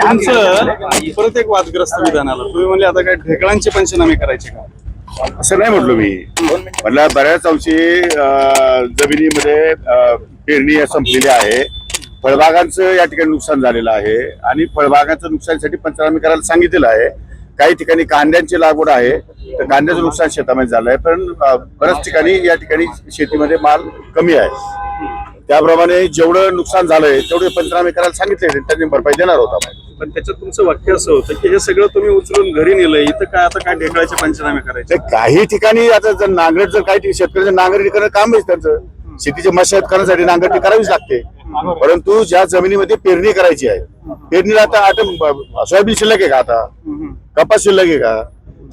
तुमचं परत एक वादग्रस्त विधान आलं तुम्ही म्हणले आता काय ढेकळांचे पंचनामे करायचे का? असं नाही म्हटलो मी. म्हटलं बऱ्याच अंशी जमिनीमध्ये पेरणी संपलेली आहे. फळबागांचं या ठिकाणी नुकसान झालेलं आहे आणि फळबागांचं नुकसानीसाठी पंचनामे करायला सांगितलेलं आहे. काही ठिकाणी कांद्यांची लागवड आहे तर कांद्याचं नुकसान शेतामध्ये झालं आहे. पण बऱ्याच ठिकाणी या ठिकाणी शेतीमध्ये माल कमी आहे. त्याप्रमाणे जेवढं नुकसान झालंय तेवढे पंचनामे करायला सांगितले त्यांनी भरपाई देणार होता पण त्याच्यात तुमचं वाक्य असं होतं की हे सगळं तुम्ही उचलून घरी नेलंय इथं काय आता काय ढेकळाचे पंचनामे करायचे? काही ठिकाणी आता जर नांगरट जर काही शेतकऱ्याचं नांगरणी करणं काम आहे त्यांचं. शेतीच्या मशागत करण्यासाठी नांगरणी करावीच लागते. परंतु ज्या जमिनीमध्ये पेरणी करायची आहे पेरणीला आता आता सोयाबीन शिल्लक आहे का आता? कपास शिल्लक आहे का?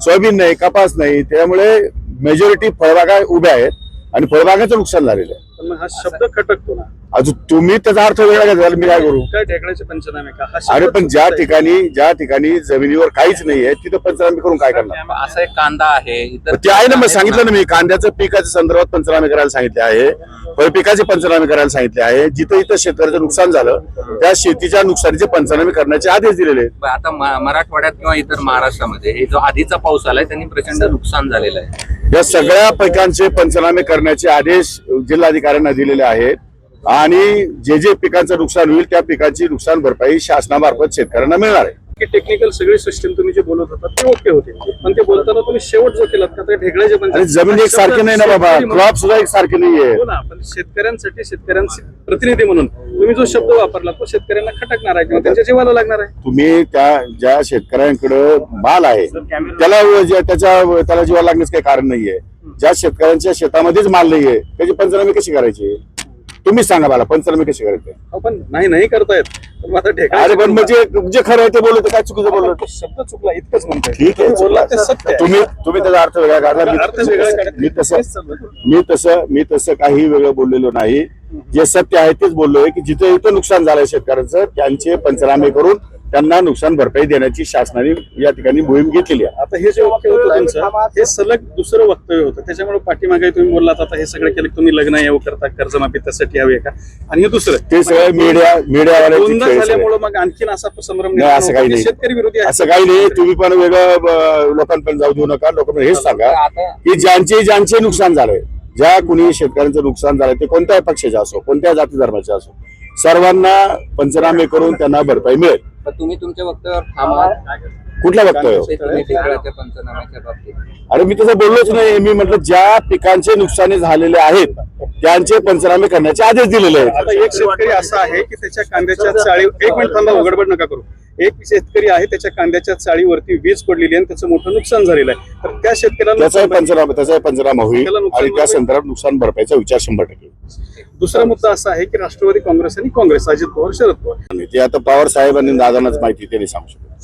सोयाबीन नाही कपास नाही. त्यामुळे मेजॉरिटी फळबागा उभ्या आहेत आणि फळबागाचं नुकसान झालेलं आहे. मग हा शब्द खटकतो ना. अजून तुम्ही त्याचा अर्थ वेगळा घेतला मी काय करू? काय पंचनामे का? हा शब्द अरे पण ज्या चुकीचा आहे. ठिकाणी ज्या ठिकाणी जमिनीवर काहीच नाहीये तिथं पंचनामे करून काय करणार? असा एक कांदा आहे इतर ते आहे ना मग सांगितलं ना मी कांद्याचं पिकाच्या संदर्भात पंचनामे करायला सांगितले आहे फळपिकाचे पंचनामे करायला सांगितले आहे जिथं इथं शेतकऱ्याचं नुकसान झालं त्या शेतीच्या नुकसानीचे पंचनामे करण्याचे आदेश दिलेले आहेत. आता म- मराठवाड्यात किंवा इतर महाराष्ट्रामध्ये हे जो आधीचा पाऊस आलाय त्यांनी प्रचंड नुकसान झालेलं आहे. या सगळ्या पिकांचे पंचनामे करण्याचे आदेश जिल्हाधिकाऱ्यांना दिलेले आहेत. आणि जे जे पिकांचं नुकसान होईल त्या पिकांची नुकसान भरपाई शासनामार्फत शेतकऱ्यांना मिळणार आहे. की टेक्निकल सगळी सिस्टीम तुम्ही जे बोलत होता ते ओके होते. पण ते बोलताना तुम्ही शेवट जो केलात का आणि पंचनामे जमीन एक सारखी नाही ना बाबा. क्रॉप सुद्धा एक सारखी नाहीये. हो ना पण शेतकऱ्यांसाठी शेतकऱ्यांचे प्रतिनिधी म्हणून तुम्ही जो शब्द वापरला तो शेतकऱ्यांना खटकणार आहे किंवा त्यांच्या जीवाला लागणार आहे? तुम्ही त्या ज्या शेतकऱ्यांकडे माल आहे त्याला त्याच्या त्याला जीवा लागण्याचं काही कारण नाहीये. ज्या शेतकऱ्यांच्या शेतामध्येच माल नाहीये त्याची पंचनामे कशी करायची? तुम्हीच सांगा मला पंचनामे कशी करायचे? पण नाही नाही करतायत. अरे पण म्हणजे जे खरं आहे ते बोलत काय चुकीचं बोललं शब्द चुकला इतकंच म्हणतोय. ठीक आहे. तुम्ही बोलला ते सत्य आहे. तुम्ही तुम्ही त्याचा अर्थ वेगळा काढला. मी तसं मी तसं मी तसं काही वेगळं बोललेलो नाही. जे सत्य आहे तेच बोललोय की जिथं इथं नुकसान झालंय शेतकऱ्यांचं त्यांचे पंचनामे करून त्यांना नुकसान भरपाई देण्याची शासनाने या ठिकाणी मोहीम घेतलेली आहे. आता हे जे वाक्य होतं तुमचं हे सलग दुसरं वक्तव्य होतं. त्याच्यामुळे पाठीमागे तुम्ही बोललात आता हे सगळं केलं तुम्ही लग्न येऊ करता कर्जमाफी त्यासाठी हवी का? आणि हे दुसरं ते सगळं मीडिया मीडियावाले दोनदा झाल्यामुळे मग आणखीन असा संभ्रम नाही, असं काही की नाही. शेतकरी विरोधी. असं काही नाही. तुम्ही पण वेगळं लोकांपर्यंत जाऊ देऊ नका. लोकांना हेच सांगा की ज्यांचे ज्यांचे नुकसान झालंय ज्या कुणी शेतकऱ्यांचं नुकसान झालंय ते कोणत्याही पक्षाचे असो कोणत्या जाती धर्माचे असो सर्वांना पंचनामे करून त्यांना भरपाई मिळेल. तुम्ही तुमच्या वक्तव्यावर थांबा. कुठल्या वक्तव्य अरे मी तसं बोललोच नाही मी म्हटलं ज्या पिकांचे नुकसानी झालेले आहेत त्यांचे पंचनामे करण्याचे आदेश दिलेले आहेत. आता एक शेतकरी असा आहे की त्याच्या कांद्याच्या चाळी एक मिनिट थांबा उघडबड नका करू. एक शेतकरी आहे त्याच्या कांद्याच्या चाळीवरती वीज पडलेली आहे आणि त्याचं मोठं नुकसान झालेलं आहे. तर त्या शेतकऱ्यांना त्याचाही पंचनामा त्याचाही पंचनामा होईल त्याला नुकसान आणि त्या संदर्भात नुकसान भरपाईचा विचार शंभर टक्के दुसरा मुद्दा असा आहे की राष्ट्रवादी काँग्रेस आणि काँग्रेस अजित पवार शरद पवार. आणि ते आता पवार साहेबांनी दादांनाच माहिती त्यांनी सांगू शकतो